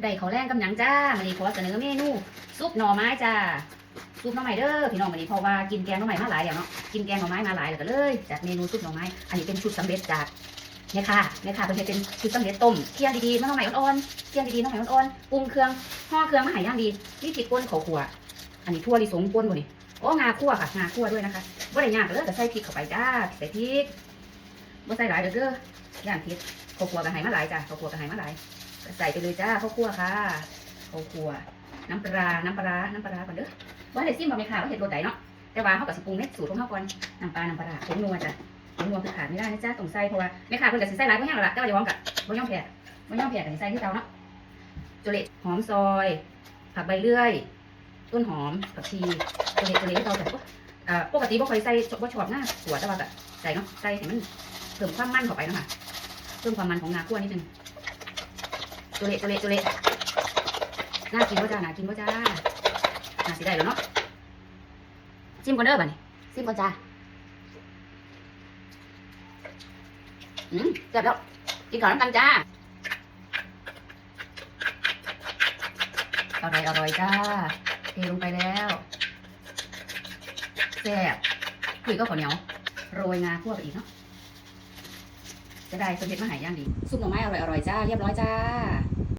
ได้ขอแรงกำหยังจ้าวันนี้ขอเสนอเมนูซุปหน่อไม้จ้าซุปหน่อไม้เด้อพี่น้องวันนี้เพราะว่ากินแกงหน่อไม้มาหลายแล้วเนาะกินแกงหน่อไม้มาหลายแล้วก็เลยจัดเมนูซุปหน่อไม้อันนี้เป็นชุดสำเร็จจากเนี่ยค่ะเนี่ยค่ะเป็นเป็นชุดสำเร็จต้มเคี่ยวดีๆหน่อไม้อ่อนๆเคี่ยวดีๆหน่อไม้อ่อนๆปรุงเครื่องห่อเครื่องมาหายย่างดีนี่ผิดก้นเขาขัวอันนี้ทั่วลิสงก้นบ่นี่โอ้งาคั่วค่ะงาคั่วด้วยนะคะบ่ได้ยากเลยแต่ใส่พริกเข้าไปจ้าใส่พริกบ่ใส่หลายเด้อเด้อย่างพริกเขาขัวกันหายมาหลายจ้าเขาขัวกันหายมาหลาย ใส่ไปเลยจ้าข้าวคั่วค่ะข้าวคั่วน้ำปลา น้ำปลา น้ำปลาก่อนเด้อว่าได้ซิมบ่แม่ค่ะว่าเห็ดโรสใดเนาะ แต่ว่าเขากับสิปรุงในสูตรของเขาก่อนน้ำปลา น้ำปลาผงนัวจ้ะผงนัวคือขาดไม่ได้นะจ้าต้องใส่เพราะว่าแม่ค่ะเพิ่นก็สิใส่หลายบ่แห้งแล้วล่ะแต่ว่าอย่าหวังกับบ่ย่อมแพ้บ่ย่อมแพ้ก็สิใส่คือเก่าเนาะโจเละหอมซอย ผักใบเลื่อย ต้นหอม ผักชีโจเละโจเละให้เราแต่ปกติบ่ค่อยใส่บ่ชอบหน้าหัวแต่ว่าก็ใส่เนาะ ใส่ให้มันเพิ่มความมันเข้าไปเนาะค่ะ เพิ่มความมันของงาคั่วนิดนึง ตัวเละตัวเละตัวเละน่ากินป่ะจ้าน่ากินป่ะจ้าน่าสิได้แล้วเนาะซิมก่อนเด้อบ่นี่ซิมก่อนจ้าอืมเสร็จแล้วกินก่อนน้ำกันจ้าอร่อยอร่อยจ้าเทลงไปแล้วแซ่บคุยก็ข้าวเหนียวโรยงาคั่วไปอีกเนาะ จะได้สมเด็จมาหายย่างดีซุปหน่อไม้อร่อยอร่อยจ้าเรียบร้อยจ้า